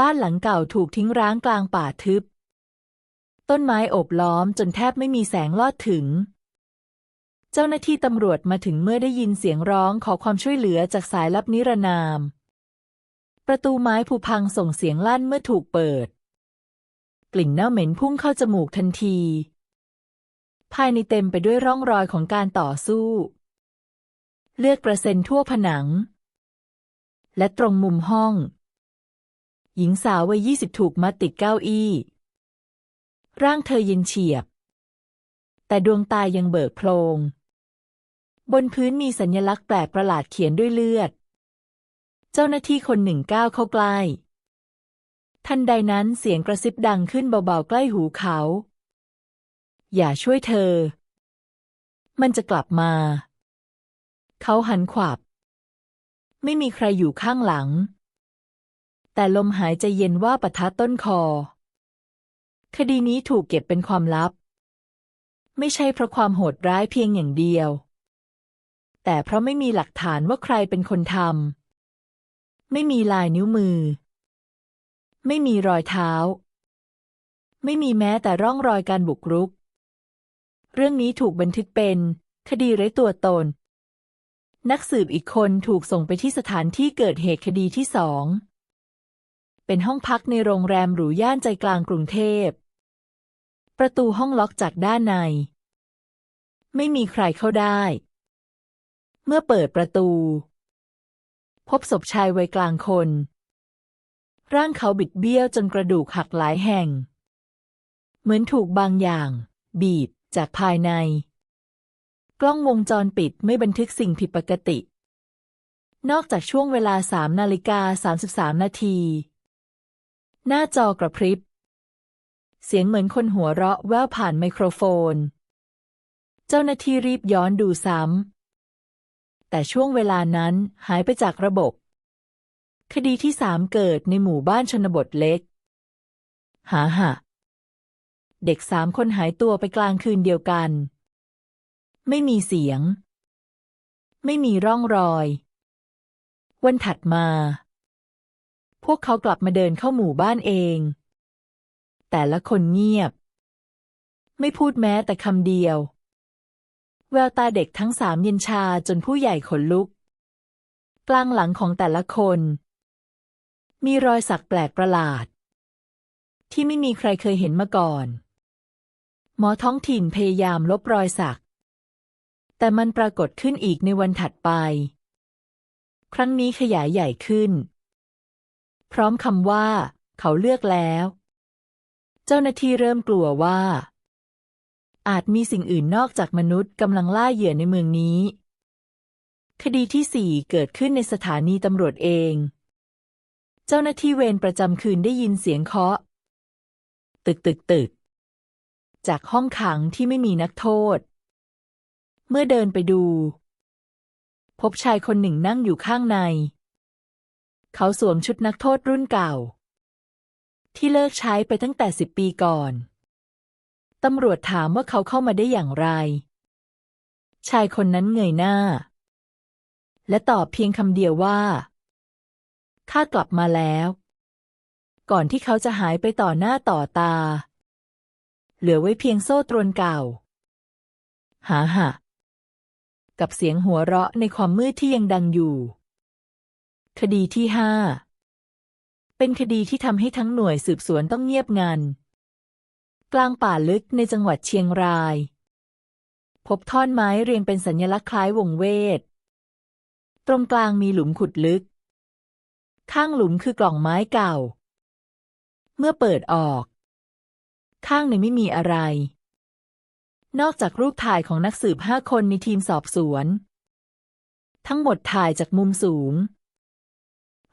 บ้านหลังเก่าถูกทิ้งร้างกลางป่าทึบ ต้นไม้โอบล้อมจนแทบไม่มีแสงลอดถึง เจ้าหน้าที่ตำรวจมาถึงเมื่อได้ยินเสียงร้องขอความช่วยเหลือจากสายลับนิรนาม ประตูไม้ผุพังส่งเสียงลั่นเมื่อถูกเปิด กลิ่นเน่าเหม็นพุ่งเข้าจมูกทันที ภายในเต็มไปด้วยร่องรอยของการต่อสู้ เลือดกระเซ็นทั่วผนัง และตรงมุมห้อง หญิงสาววัยยี่สิบถูกมัดติดเก้าอี้ ร่างเธอเย็นเฉียบ แต่ดวงตายังเบิกโพลงบนพื้นมีสัญลักษณ์แปลกประหลาดเขียนด้วยเลือด เจ้าหน้าที่คนหนึ่งก้าวเข้าใกล้ ทันใดนั้นเสียงกระซิบดังขึ้นเบาๆใกล้หูเขา อย่าช่วยเธอ มันจะกลับมา เขาหันขวับ ไม่มีใครอยู่ข้างหลัง แต่ลมหายใจเย็นว่าปะทะต้นคอ คดีนี้ถูกเก็บเป็นความลับ ไม่ใช่เพราะความโหดร้ายเพียงอย่างเดียว แต่เพราะไม่มีหลักฐานว่าใครเป็นคนทำไม่มีลายนิ้วมือ ไม่มีรอยเท้า ไม่มีแม้แต่ร่องรอยการบุกรุก เรื่องนี้ถูกบันทึกเป็น คดีไร้ตัวตน นักสืบอีกคนถูกส่งไปที่สถานที่เกิดเหตุคดีที่สอง เป็นห้องพักในโรงแรมหรูย่านใจกลางกรุงเทพ ประตูห้องล็อกจากด้านใน ไม่มีใครเข้าได้ เมื่อเปิดประตู พบศพชายวัยกลางคน ร่างเขาบิดเบี้ยวจนกระดูกหักหลายแห่ง เหมือนถูกบางอย่าง บีบจากภายใน กล้องวงจรปิดไม่บันทึกสิ่งผิดปกตินอกจากช่วงเวลาสามนาฬิกาสามสิบสามนาที หน้าจอกระพริบ เสียงเหมือนคนหัวเราะแว่วผ่านไมโครโฟน เจ้าหน้าที่รีบย้อนดูซ้ำ แต่ช่วงเวลานั้นหายไปจากระบบ คดีที่สามเกิดในหมู่บ้านชนบทเล็ก หาหะเด็กสามคนหายตัวไปกลางคืนเดียวกัน ไม่มีเสียง ไม่มีร่องรอย วันถัดมา พวกเขากลับมาเดินเข้าหมู่บ้านเอง แต่ละคนเงียบ ไม่พูดแม้แต่คำเดียว แววตาเด็กทั้งสามเย็นชาจนผู้ใหญ่ขนลุก กลางหลังของแต่ละคน มีรอยสักแปลกประหลาด ที่ไม่มีใครเคยเห็นมาก่อน หมอท้องถิ่นพยายามลบรอยสัก แต่มันปรากฏขึ้นอีกในวันถัดไป ครั้งนี้ขยายใหญ่ขึ้น พร้อมคำว่า เขาเลือกแล้ว เจ้าหน้าที่เริ่มกลัวว่า อาจมีสิ่งอื่นนอกจากมนุษย์กำลังล่าเหยื่อในเมืองนี้ คดีที่สี่เกิดขึ้นในสถานีตำรวจเอง เจ้าหน้าที่เวรประจำคืนได้ยินเสียงเคาะ ตึกตึกตึก จากห้องขังที่ไม่มีนักโทษ เมื่อเดินไปดู พบชายคนหนึ่งนั่งอยู่ข้างใน เขาสวมชุดนักโทษรุ่นเก่า ที่เลิกใช้ไปตั้งแต่สิบปีก่อน ตำรวจถามว่าเขาเข้ามาได้อย่างไร ชายคนนั้นเงยหน้า และตอบเพียงคำเดียวว่าข้ากลับมาแล้ว ก่อนที่เขาจะหายไปต่อหน้าต่อตา เหลือไว้เพียงโซ่ตรวนเก่า หาหะกับเสียงหัวเราะในความมืดที่ยังดังอยู่ คดีที่ห้าเป็นคดีที่ทำให้ทั้งหน่วยสืบสวนต้องเงียบงัน กลางป่าลึกในจังหวัดเชียงราย พบท่อนไม้เรียงเป็นสัญลักษณ์คล้ายวงเวท ตรงกลางมีหลุมขุดลึก ข้างหลุมคือกล่องไม้เก่า เมื่อเปิดออก ข้างในไม่มีอะไร นอกจากรูปถ่ายของนักสืบห้าคนในทีมสอบสวน ทั้งหมดถ่ายจากมุมสูง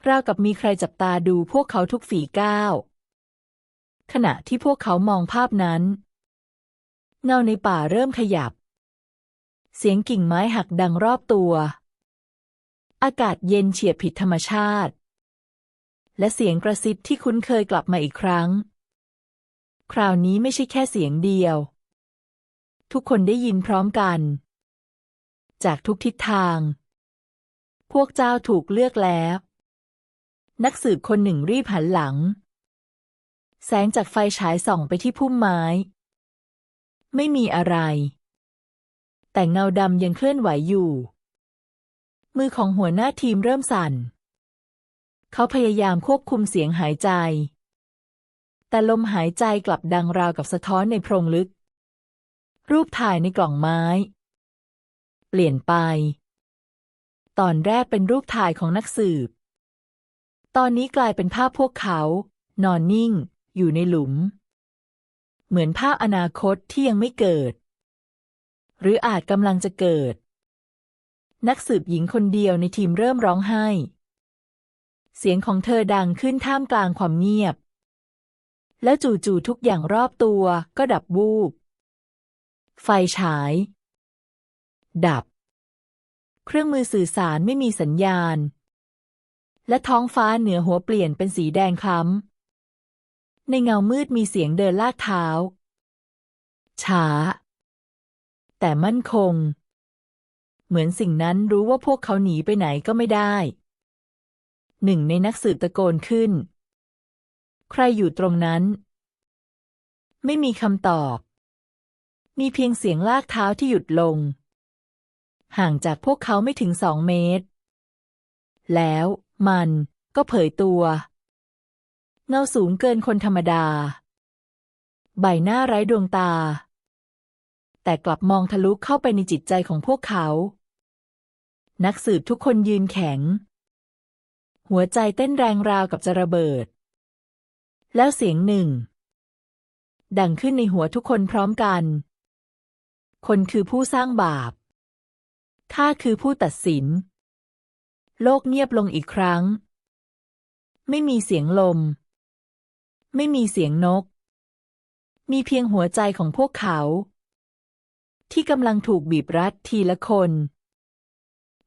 ราวกับมีใครจับตาดูพวกเขาทุกฝีก้าว ขณะที่พวกเขามองภาพนั้น เงาในป่าเริ่มขยับ เสียงกิ่งไม้หักดังรอบตัว อากาศเย็นเฉียบผิดธรรมชาติ และเสียงกระซิบที่คุ้นเคยกลับมาอีกครั้ง คราวนี้ไม่ใช่แค่เสียงเดียว ทุกคนได้ยินพร้อมกัน จากทุกทิศทาง พวกเจ้าถูกเลือกแล้ว นักสืบคนหนึ่งรีบหันหลัง แสงจากไฟฉายส่องไปที่พุ่มไม้ ไม่มีอะไร แต่เงาดำยังเคลื่อนไหวอยู่ มือของหัวหน้าทีมเริ่มสั่น เขาพยายามควบคุมเสียงหายใจ แต่ลมหายใจกลับดังราวกับสะท้อนในโพรงลึก รูปถ่ายในกล่องไม้ เปลี่ยนไป ตอนแรกเป็นรูปถ่ายของนักสืบ ตอนนี้กลายเป็นภาพพวกเขา นอนนิ่ง อยู่ในหลุม เหมือนภาพอนาคตที่ยังไม่เกิด หรืออาจกำลังจะเกิด นักสืบหญิงคนเดียวในทีมเริ่มร้องไห้ เสียงของเธอดังขึ้นท่ามกลางความเงียบ แล้วจู่ๆทุกอย่างรอบตัวก็ดับวูบ ไฟฉาย ดับ เครื่องมือสื่อสารไม่มีสัญญาณ และท้องฟ้าเหนือหัวเปลี่ยนเป็นสีแดงคล้ำ ในเงามืดมีเสียงเดินลากเท้า ช้า แต่มั่นคง เหมือนสิ่งนั้นรู้ว่าพวกเขาหนีไปไหนก็ไม่ได้ หนึ่งในนักสืบตะโกนขึ้น ใครอยู่ตรงนั้น ไม่มีคำตอบ มีเพียงเสียงลากเท้าที่หยุดลง ห่างจากพวกเขาไม่ถึงสองเมตร แล้ว มันก็เผยตัว เงาสูงเกินคนธรรมดา ใบหน้าไร้ดวงตา แต่กลับมองทะลุเข้าไปในจิตใจของพวกเขา นักสืบทุกคนยืนแข็ง หัวใจเต้นแรงราวกับจะระเบิด แล้วเสียงหนึ่ง ดังขึ้นในหัวทุกคนพร้อมกัน คนคือผู้สร้างบาปข้าคือผู้ตัดสิน โลกเงียบลงอีกครั้ง ไม่มีเสียงลม ไม่มีเสียงนก มีเพียงหัวใจของพวกเขา ที่กำลังถูกบีบรัดทีละคน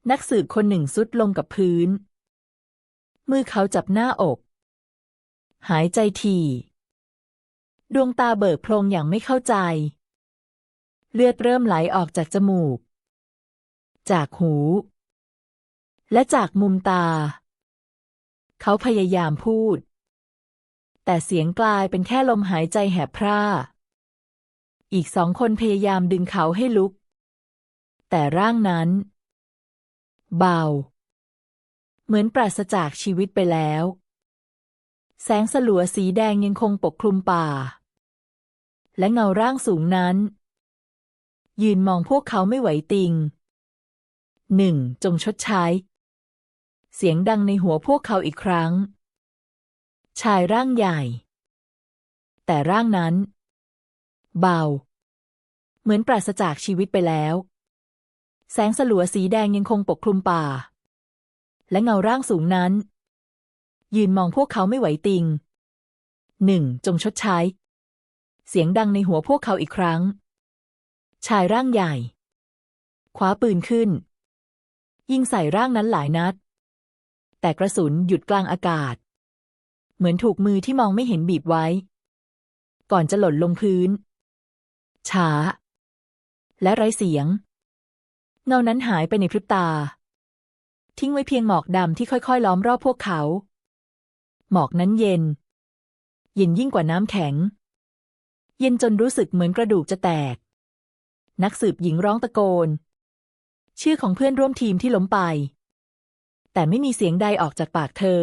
นักสืบคนหนึ่งสุดลงกับพื้น มือเขาจับหน้าอก หายใจทีดวงตาเบิกโพลงอย่างไม่เข้าใจ เลือดเริ่มไหลออกจากจมูก จากหู และจากมุมตา เขาพยายามพูด แต่เสียงกลายเป็นแค่ลมหายใจแหบพร่า อีกสองคนพยายามดึงเขาให้ลุก แต่ร่างนั้น เบา เหมือนปราศจากชีวิตไปแล้ว แสงสลัวสีแดงยังคงปกคลุมป่า และเงาร่างสูงนั้น ยืนมองพวกเขาไม่ไหวติงหนึ่งจงชดใช้ เสียงดังในหัวพวกเขาอีกครั้ง ชายร่างใหญ่ แต่ร่างนั้น เบา เหมือนปราศจากชีวิตไปแล้ว แสงสลัวสีแดงยังคงปกคลุมป่า และเงาร่างสูงนั้น ยืนมองพวกเขาไม่ไหวติงหนึ่งจงชดใช้ เสียงดังในหัวพวกเขาอีกครั้ง ชายร่างใหญ่คว้าปืนขึ้น ยิงใส่ร่างนั้นหลายนัด แต่กระสุนหยุดกลางอากาศ เหมือนถูกมือที่มองไม่เห็นบีบไว้ ก่อนจะหล่นลงพื้น ช้า และไร้เสียง เงานั้นหายไปในพริบตา ทิ้งไว้เพียงหมอกดำที่ค่อยๆ ล้อมรอบพวกเขา หมอกนั้นเย็น เย็นยิ่งกว่าน้ำแข็ง เย็นจนรู้สึกเหมือนกระดูกจะแตก นักสืบหญิงร้องตะโกน ชื่อของเพื่อนร่วมทีมที่ล้มไป แต่ไม่มีเสียงใดออกจากปากเธอ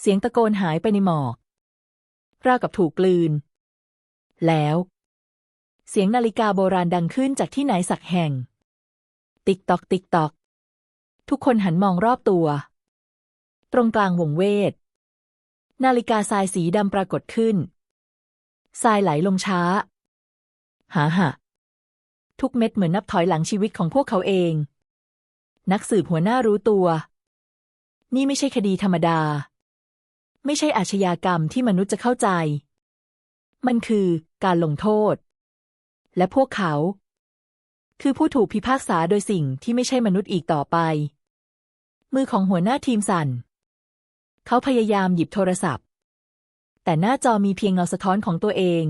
เสียงตะโกนหายไปในหมอกราวกับถูกกลืน แล้ว เสียงนาฬิกาโบราณดังขึ้นจากที่ไหนสักแห่ง ติ๊กตอก ติ๊กตอก ทุกคนหันมองรอบตัว ตรงกลางวงเวท นาฬิกาทรายสีดำปรากฏขึ้น ทรายไหลลงช้า หาหะทุกเม็ดเหมือนนับถอยหลังชีวิตของพวกเขาเอง นักสืบหัวหน้ารู้ตัว นี่ไม่ใช่คดีธรรมดา ไม่ใช่อาชญากรรมที่มนุษย์จะเข้าใจ มันคือการลงโทษ และพวกเขา คือผู้ถูกพิพากษาโดยสิ่งที่ไม่ใช่มนุษย์อีกต่อไป มือของหัวหน้าทีมสั่น เขาพยายามหยิบโทรศัพท์ แต่หน้าจอมีเพียงเงาสะท้อนของตัวเอง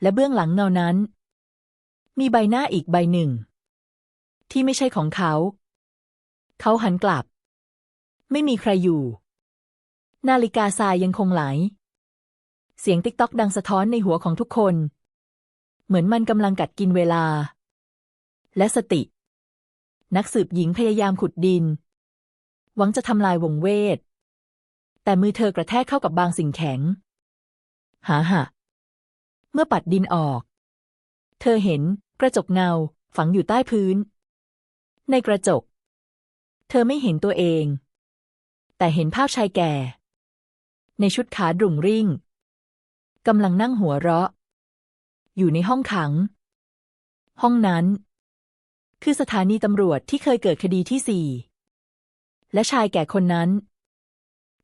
และเบื้องหลังเงานั้น มีใบหน้าอีกใบหนึ่งที่ไม่ใช่ของเขา เขาหันกลับ ไม่มีใครอยู่ นาฬิกาทรายยังคงไหล เสียงติ๊กต๊อกดังสะท้อนในหัวของทุกคน เหมือนมันกำลังกัดกินเวลา และสติ นักสืบหญิงพยายามขุดดิน หวังจะทำลายวงเวท แต่มือเธอกระแทกเข้ากับบางสิ่งแข็ง หาหะเมื่อปัดดินออก เธอเห็นกระจกเงาฝังอยู่ใต้พื้น ในกระจก เธอไม่เห็นตัวเอง แต่เห็นภาพชายแก่ ในชุดขาดรุ่งริ่งกำลังนั่งหัวเราะ อยู่ในห้องขัง ห้องนั้น คือสถานีตำรวจที่เคยเกิดคดีที่สี่และชายแก่คนนั้น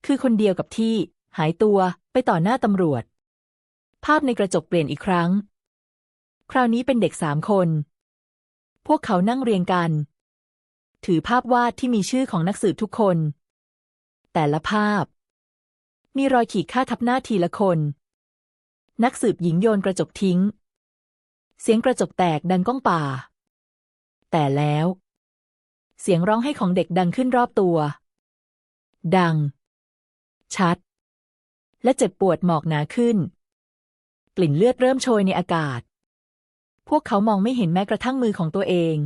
คือคนเดียวกับที่หายตัวไปต่อหน้าตำรวจ ภาพในกระจกเปลี่ยนอีกครั้ง คราวนี้เป็นเด็กสามคน พวกเขานั่งเรียงกัน ถือภาพวาดที่มีชื่อของนักสืบทุกคน แต่ละภาพ มีรอยขีดค่าทับหน้าทีละคน นักสืบหญิงโยนกระจกทิ้ง เสียงกระจกแตกดังก้องป่า แต่แล้ว เสียงร้องไห้ของเด็กดังขึ้นรอบตัว ดัง ชัด และเจ็บปวดหมอกหนาขึ้น กลิ่นเลือดเริ่มโชยในอากาศ พวกเขามองไม่เห็นแม้กระทั่งมือของตัวเอง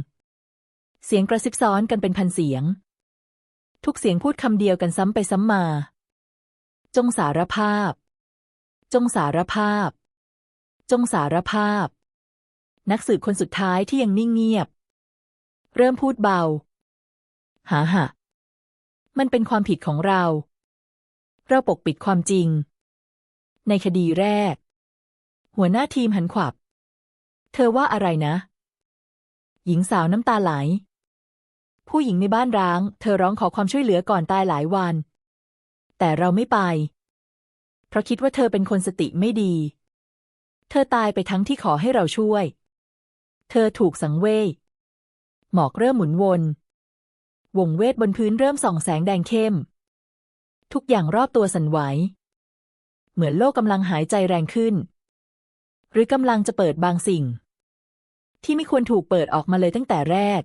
เสียงกระซิบซ้อนกันเป็นพันเสียง ทุกเสียงพูดคำเดียวกันซ้ำไปซ้ำมา จงสารภาพ จงสารภาพ จงสารภาพ นักสืบคนสุดท้ายที่ยังนิ่งเงียบ เริ่มพูดเบา หาหะมันเป็นความผิดของเรา เราปกปิดความจริง ในคดีแรก หัวหน้าทีมหันขวับ เธอว่าอะไรนะ หญิงสาวน้ำตาไหล ผู้หญิงในบ้านร้าง เธอร้องขอความช่วยเหลือก่อนตายหลายวัน แต่เราไม่ไป เพราะคิดว่าเธอเป็นคนสติไม่ดี เธอตายไปทั้งที่ขอให้เราช่วย เธอถูกสังเวย หมอกเริ่มหมุนวน วงเวทบนพื้นเริ่มส่องแสงแดงเข้ม ทุกอย่างรอบตัวสั่นไหว เหมือนโลกกำลังหายใจแรงขึ้น หรือกำลังจะเปิดบางสิ่ง ที่ไม่ควรถูกเปิดออกมาเลยตั้งแต่แรก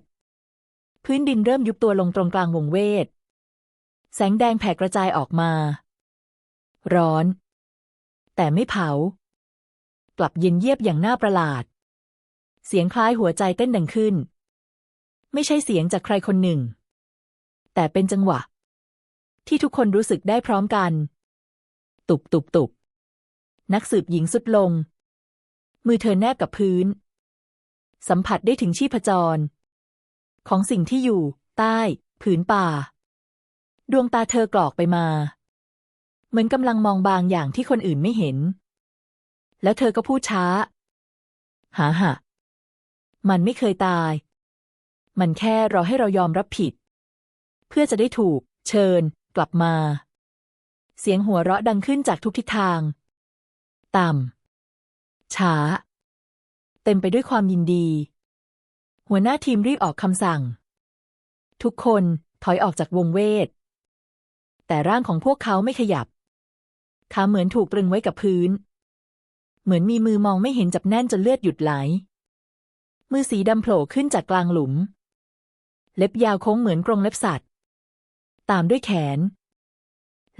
พื้นดินเริ่มยุบตัวลงตรงกลางวงเวท แสงแดงแผ่กระจายออกมา ร้อน แต่ไม่เผา กลับเย็นเยียบอย่างน่าประหลาด เสียงคล้ายหัวใจเต้นดังขึ้น ไม่ใช่เสียงจากใครคนหนึ่ง แต่เป็นจังหวะ ที่ทุกคนรู้สึกได้พร้อมกัน ตุบตุบตุบนักสืบหญิงสุดลง มือเธอแนบกับพื้น สัมผัสได้ถึงชีพจร ของสิ่งที่อยู่ ใต้ ผืนป่า ดวงตาเธอกรอกไปมา เหมือนกำลังมองบางอย่างที่คนอื่นไม่เห็น แล้วเธอก็พูดช้า หาหะ มันไม่เคยตาย มันแค่รอให้เรายอมรับผิด เพื่อจะได้ถูก เชิญ กลับมา เสียงหัวเราะดังขึ้นจากทุกทิศทาง ต่ำช้า เต็มไปด้วยความยินดี หัวหน้าทีมรีบออกคำสั่ง ทุกคนถอยออกจากวงเวท แต่ร่างของพวกเขาไม่ขยับ ขาเหมือนถูกตรึงไว้กับพื้น เหมือนมีมือมองไม่เห็นจับแน่นจนเลือดหยุดไหล มือสีดำโผล่ขึ้นจากกลางหลุม เล็บยาวโค้งเหมือนกรงเล็บสัตว์ ตามด้วยแขน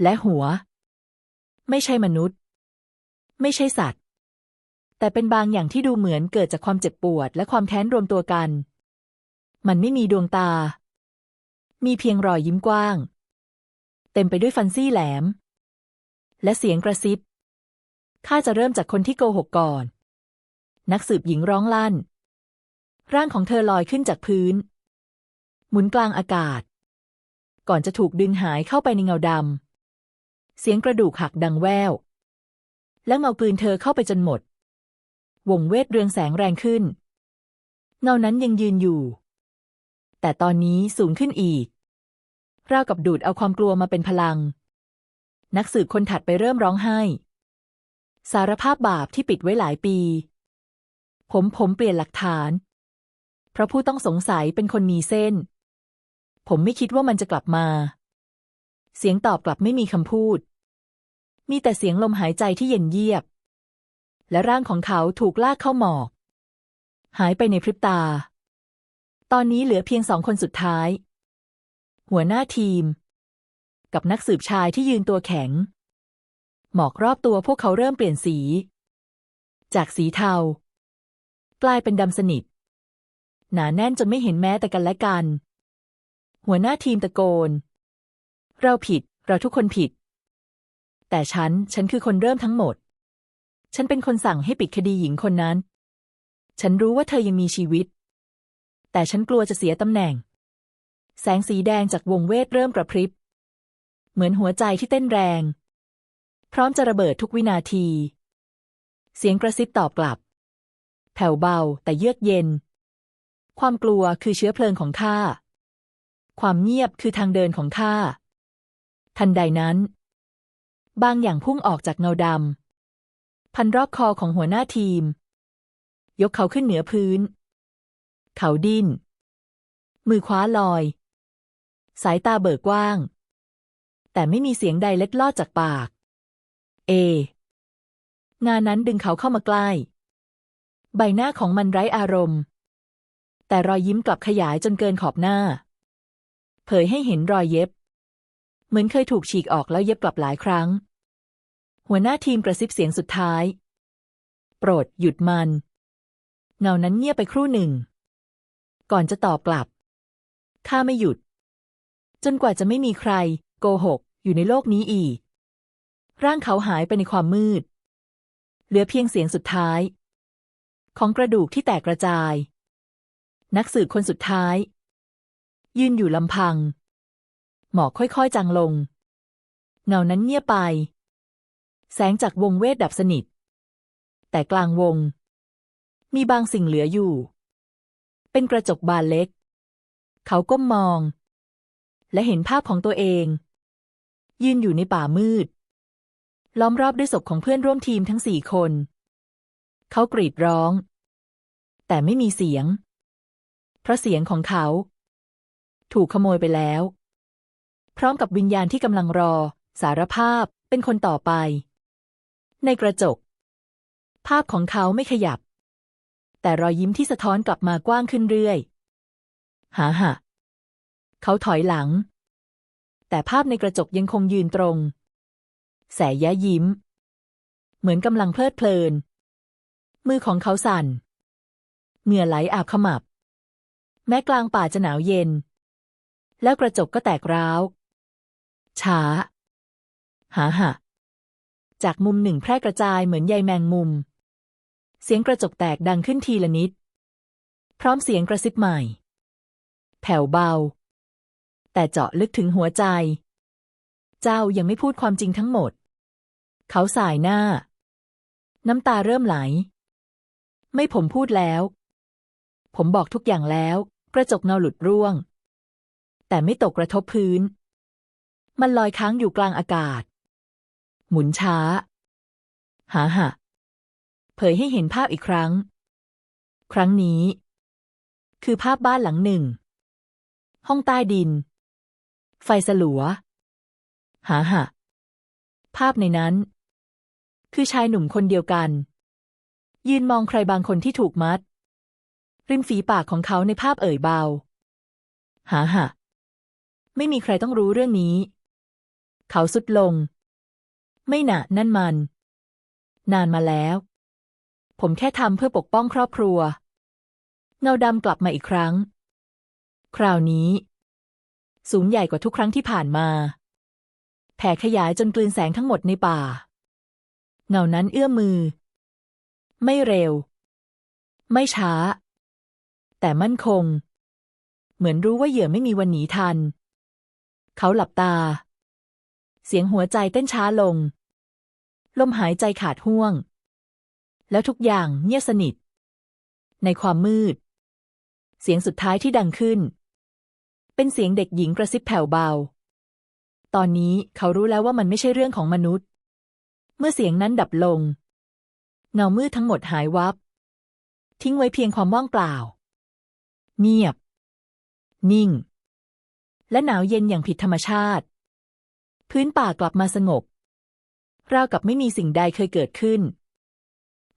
และหัว ไม่ใช่มนุษย์ ไม่ใช่สัตว์ แต่เป็นบางอย่างที่ดูเหมือนเกิดจากความเจ็บปวดและความแค้นรวมตัวกัน มันไม่มีดวงตา มีเพียงรอยยิ้มกว้าง เต็มไปด้วยฟันซี่แหลม และเสียงกระซิบ ข้าจะเริ่มจากคนที่โกหกก่อน นักสืบหญิงร้องลั่น ร่างของเธอลอยขึ้นจากพื้น หมุนกลางอากาศ ก่อนจะถูกดึงหายเข้าไปในเงาดำเสียงกระดูกหักดังแว่วและเงากลืนเธอเข้าไปจนหมด วงเวทเรืองแสงแรงขึ้น เงานั้นยังยืนอยู่ แต่ตอนนี้สูงขึ้นอีก ราวกับดูดเอาความกลัวมาเป็นพลัง นักสืบคนถัดไปเริ่มร้องไห้ สารภาพบาปที่ปิดไว้หลายปี ผมผมเปลี่ยนหลักฐาน เพราะผู้ต้องสงสัยเป็นคนมีเส้น ผมไม่คิดว่ามันจะกลับมา เสียงตอบกลับไม่มีคำพูด มีแต่เสียงลมหายใจที่เย็นเยียบ และร่างของเขาถูกลากเข้าหมอก หายไปในพริบตา ตอนนี้เหลือเพียงสองคนสุดท้าย หัวหน้าทีม กับนักสืบชายที่ยืนตัวแข็ง หมอกรอบตัวพวกเขาเริ่มเปลี่ยนสี จากสีเทา กลายเป็นดำสนิท หนาแน่นจนไม่เห็นแม้แต่กันและกัน หัวหน้าทีมตะโกน เราผิด เราทุกคนผิด แต่ฉัน ฉันคือคนเริ่มทั้งหมด ฉันเป็นคนสั่งให้ปิดคดีหญิงคนนั้น ฉันรู้ว่าเธอยังมีชีวิต แต่ฉันกลัวจะเสียตำแหน่ง แสงสีแดงจากวงเวทเริ่มกระพริบ เหมือนหัวใจที่เต้นแรง พร้อมจะระเบิดทุกวินาที เสียงกระซิบตอบกลับ แผ่วเบาแต่เยือกเย็น ความกลัวคือเชื้อเพลิงของข้า ความเงียบคือทางเดินของข้า ทันใดนั้น บางอย่างพุ่งออกจากเงาดำ พันรอบคอของหัวหน้าทีม ยกเขาขึ้นเหนือพื้น เขาดิ้น มือคว้าลอย สายตาเบิกกว้าง แต่ไม่มีเสียงใดเล็ดลอดจากปาก เองานนั้นดึงเขาเข้ามาใกล้ ใบหน้าของมันไร้อารมณ์ แต่รอยยิ้มกลับขยายจนเกินขอบหน้า เผยให้เห็นรอยเย็บ เหมือนเคยถูกฉีกออกแล้วเย็บกลับหลายครั้ง หัวหน้าทีมกระซิบเสียงสุดท้าย โปรดหยุดมัน เงานั้นเงียบไปครู่หนึ่ง ก่อนจะตอบกลับ ข้าไม่หยุด จนกว่าจะไม่มีใคร โกหก อยู่ในโลกนี้อีก ร่างเขาหายไปในความมืด เหลือเพียงเสียงสุดท้าย ของกระดูกที่แตกกระจาย นักสืบคนสุดท้าย ยืนอยู่ลำพัง หมอกค่อยๆจางลง เงานั้นเงียบไป แสงจากวงเวทดับสนิท แต่กลางวง มีบางสิ่งเหลืออยู่ เป็นกระจกบานเล็ก เขาก้มมอง และเห็นภาพของตัวเอง ยืนอยู่ในป่ามืด ล้อมรอบด้วยศพของเพื่อนร่วมทีมทั้งสี่คน เขากรีดร้อง แต่ไม่มีเสียง เพราะเสียงของเขา ถูกขโมยไปแล้ว พร้อมกับวิญญาณที่กำลังรอ สารภาพเป็นคนต่อไป ในกระจก ภาพของเขาไม่ขยับ แต่รอยยิ้มที่สะท้อนกลับมากว้างขึ้นเรื่อยหาหะเขาถอยหลัง แต่ภาพในกระจกยังคงยืนตรง แสยะยิ้ม เหมือนกำลังเพลิดเพลิน มือของเขาสั่น เหงื่อไหลอาบขมับ แม้กลางป่าจะหนาวเย็น แล้วกระจกก็แตกร้าว ช้า หาหะ จากมุมหนึ่งแพร่กระจายเหมือนใยแมงมุม เสียงกระจกแตกดังขึ้นทีละนิด พร้อมเสียงกระซิบใหม่ แผ่วเบา แต่เจาะลึกถึงหัวใจ เจ้ายังไม่พูดความจริงทั้งหมด เขาสายหน้า น้ำตาเริ่มไหล ไม่ผมพูดแล้ว ผมบอกทุกอย่างแล้ว กระจกเงาหลุดร่วง แต่ไม่ตกกระทบพื้น มันลอยค้างอยู่กลางอากาศ หมุนช้า หาหะเผยให้เห็นภาพอีกครั้ง ครั้งนี้ คือภาพบ้านหลังหนึ่ง ห้องใต้ดิน ไฟสลัว หาหะภาพในนั้น คือชายหนุ่มคนเดียวกัน ยืนมองใครบางคนที่ถูกมัด ริมฝีปากของเขาในภาพเอ่ยเบา หาหะไม่มีใครต้องรู้เรื่องนี้ เขาสุดลง ไม่หนะนั่นมัน นานมาแล้ว ผมแค่ทำเพื่อปกป้องครอบครัว เงาดำกลับมาอีกครั้ง คราวนี้ สูงใหญ่กว่าทุกครั้งที่ผ่านมา แผ่ขยายจนกลืนแสงทั้งหมดในป่า เงานั้นเอื้อมมือ ไม่เร็ว ไม่ช้า แต่มั่นคง เหมือนรู้ว่าเหยื่อไม่มีวันหนีทัน เขาหลับตาเสียงหัวใจเต้นช้าลง ลมหายใจขาดห่วง แล้วทุกอย่างเงียบสนิท ในความมืด เสียงสุดท้ายที่ดังขึ้น เป็นเสียงเด็กหญิงกระซิบแผ่วเบา ตอนนี้เขารู้แล้วว่ามันไม่ใช่เรื่องของมนุษย์ เมื่อเสียงนั้นดับลง เงามืดทั้งหมดหายวับ ทิ้งไว้เพียงความว่างเปล่า เงียบ นิ่ง และหนาวเย็นอย่างผิดธรรมชาติ พื้นป่ากลับมาสงบ ราวกับไม่มีสิ่งใดเคยเกิดขึ้น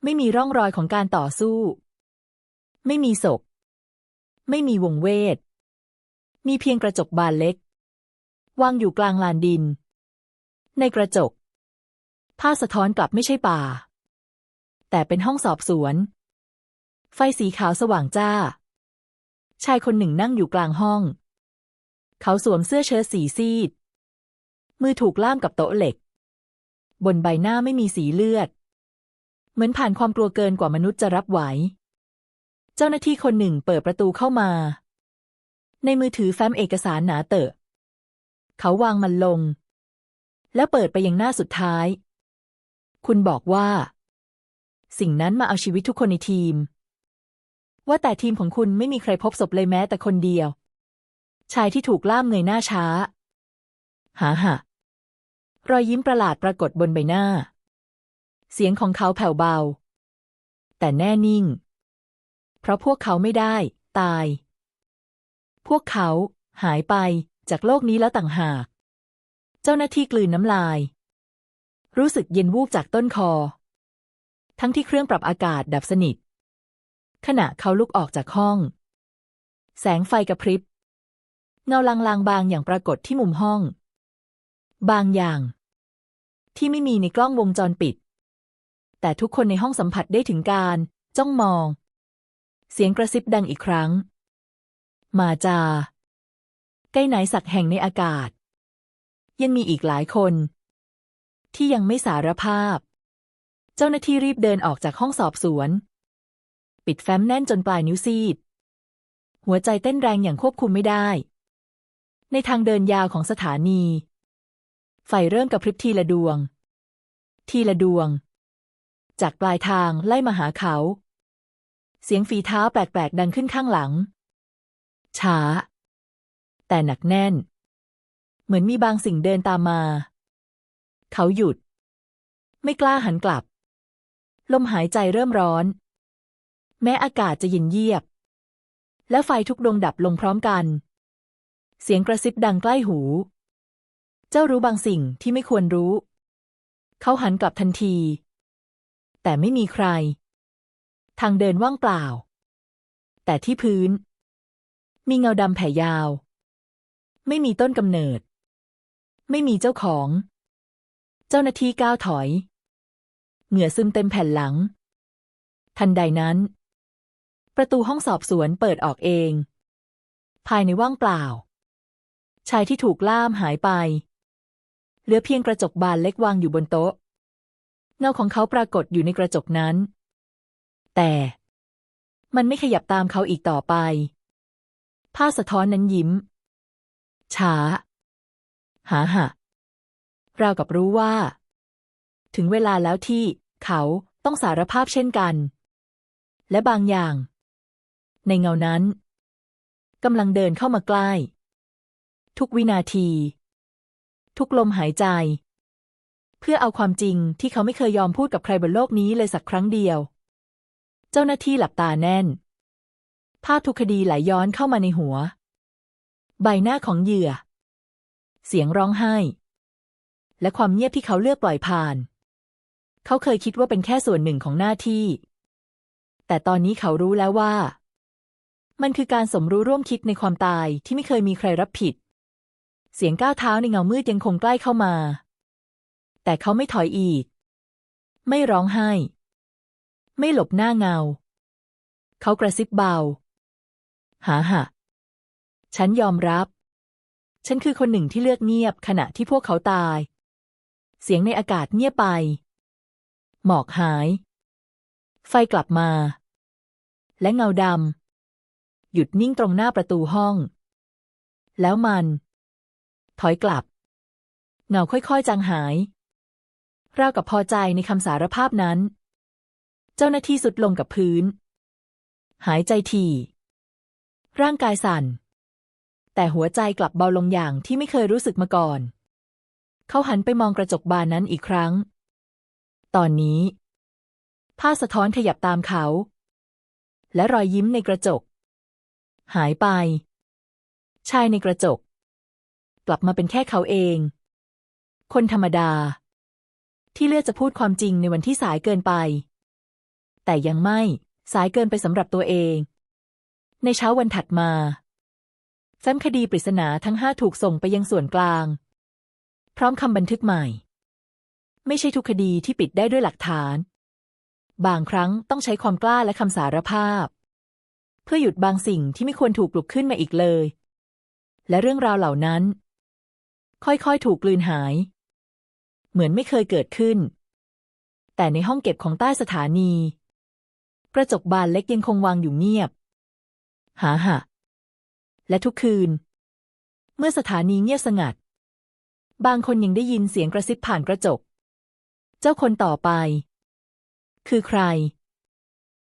ไม่มีร่องรอยของการต่อสู้ ไม่มีศพ ไม่มีวงเวท มีเพียงกระจกบานเล็ก วางอยู่กลางลานดิน ในกระจกผ้าสะท้อนกลับไม่ใช่ป่า แต่เป็นห้องสอบสวน ไฟสีขาวสว่างจ้า ชายคนหนึ่งนั่งอยู่กลางห้อง เขาสวมเสื้อเชิ้ตสีซีด มือถูกล่ามกับโต๊ะเหล็ก บนใบหน้าไม่มีสีเลือด เหมือนผ่านความกลัวเกินกว่ามนุษย์จะรับไหว เจ้าหน้าที่คนหนึ่งเปิดประตูเข้ามา ในมือถือแฟ้มเอกสารหนาเตอะ เขาวางมันลง แล้วเปิดไปยังหน้าสุดท้าย คุณบอกว่า สิ่งนั้นมาเอาชีวิตทุกคนในทีม ว่าแต่ทีมของคุณไม่มีใครพบศพเลยแม้แต่คนเดียว ชายที่ถูกล่ามเงยหน้าช้า หาหะ รอยยิ้มประหลาดปรากฏบนใบหน้า เสียงของเขาแผ่วเบา แต่แน่นิ่ง เพราะพวกเขาไม่ได้ ตาย พวกเขาหายไปจากโลกนี้แล้วต่างหาก เจ้าหน้าที่กลืนน้ำลาย รู้สึกเย็นวูบจากต้นคอ ทั้งที่เครื่องปรับอากาศดับสนิท ขณะเขาลุกออกจากห้อง แสงไฟกระพริบ เงาลางๆบางอย่างปรากฏที่มุมห้อง บางอย่าง ที่ไม่มีในกล้องวงจรปิด แต่ทุกคนในห้องสัมผัสได้ถึงการ จ้องมอง เสียงกระซิบดังอีกครั้ง มาจา ใกล้ไหนสักแห่งในอากาศ ยังมีอีกหลายคน ที่ยังไม่สารภาพ เจ้าหน้าที่รีบเดินออกจากห้องสอบสวน ปิดแฟ้มแน่นจนปลายนิ้วซีด หัวใจเต้นแรงอย่างควบคุมไม่ได้ในทางเดินยาวของสถานี ไฟเริ่มกระพริบทีละดวง ทีละดวง จากปลายทางไล่มาหาเขา เสียงฝีเท้าแปลกๆดังขึ้นข้างหลัง ช้า แต่หนักแน่น เหมือนมีบางสิ่งเดินตามมา เขาหยุด ไม่กล้าหันกลับ ลมหายใจเริ่มร้อน แม้อากาศจะเย็นเยียบ และไฟทุกดวงดับลงพร้อมกัน เสียงกระซิบดังใกล้หู เจ้ารู้บางสิ่งที่ไม่ควรรู้ เขาหันกลับทันที แต่ไม่มีใคร ทางเดินว่างเปล่า แต่ที่พื้น มีเงาดำแผ่ยาว ไม่มีต้นกำเนิด ไม่มีเจ้าของ เจ้าหน้าที่ก้าวถอย เหงื่อซึมเต็มแผ่นหลัง ทันใดนั้น ประตูห้องสอบสวนเปิดออกเอง ภายในว่างเปล่าชายที่ถูกล่ามหายไป เหลือเพียงกระจกบานเล็กวางอยู่บนโต๊ะ เงาของเขาปรากฏอยู่ในกระจกนั้น แต่มันไม่ขยับตามเขาอีกต่อไป ผ้าสะท้อนนั้นยิ้ม ช้า หาหะราวกับรู้ว่า ถึงเวลาแล้วที่เขาต้องสารภาพเช่นกัน และบางอย่าง ในเงานั้นกำลังเดินเข้ามาใกล้ ทุกวินาที ทุกลมหายใจ เพื่อเอาความจริงที่เขาไม่เคยยอมพูดกับใครบนโลกนี้เลยสักครั้งเดียว เจ้าหน้าที่หลับตาแน่น ภาพทุกคดีไหลย้อนเข้ามาในหัว ใบหน้าของเหยื่อ เสียงร้องไห้ และความเงียบที่เขาเลือกปล่อยผ่าน เขาเคยคิดว่าเป็นแค่ส่วนหนึ่งของหน้าที่ แต่ตอนนี้เขารู้แล้วว่า มันคือการสมรู้ร่วมคิดในความตายที่ไม่เคยมีใครรับผิด เสียงก้าวเท้าในเงามืดยังคงใกล้เข้ามา แต่เขาไม่ถอยอีก ไม่ร้องไห้ ไม่หลบหน้าเงา เขากระซิบเบา หาหะฉันยอมรับ ฉันคือคนหนึ่งที่เลือกเงียบขณะที่พวกเขาตาย เสียงในอากาศเงียบไป หมอกหาย ไฟกลับมา และเงาดำหยุดนิ่งตรงหน้าประตูห้อง แล้วมัน ถอยกลับ เงาค่อยๆจางหาย ราวกับพอใจในคำสารภาพนั้น เจ้าหน้าที่สุดลงกับพื้น หายใจที ร่างกายสั่น แต่หัวใจกลับเบาลงอย่างที่ไม่เคยรู้สึกมาก่อน เขาหันไปมองกระจกบานนั้นอีกครั้ง ตอนนี้ ผ้าสะท้อนขยับตามเขา และรอยยิ้มในกระจก หายไป ชายในกระจกก ลับมาเป็นแค่เขาเอง คนธรรมดา ที่เลือกจะพูดความจริงในวันที่สายเกินไป แต่ยังไม่สายเกินไปสำหรับตัวเอง ในเช้าวันถัดมาแฟ้มคดีปริศนาทั้งห้าถูกส่งไปยังส่วนกลาง พร้อมคำบันทึกใหม่ ไม่ใช่ทุกคดีที่ปิดได้ด้วยหลักฐาน บางครั้งต้องใช้ความกล้าและคำสารภาพ เพื่อหยุดบางสิ่งที่ไม่ควรถูกปลุกขึ้นมาอีกเลย และเรื่องราวเหล่านั้น ค่อยๆ ถูกกลืนหาย เหมือนไม่เคยเกิดขึ้น แต่ในห้องเก็บของใต้สถานี กระจกบานเล็กยังคงวางอยู่เงียบ หาหะ และทุกคืน เมื่อสถานีเงียบสงัด บางคนยังได้ยินเสียงกระซิบผ่านกระจก เจ้าคนต่อไป คือใคร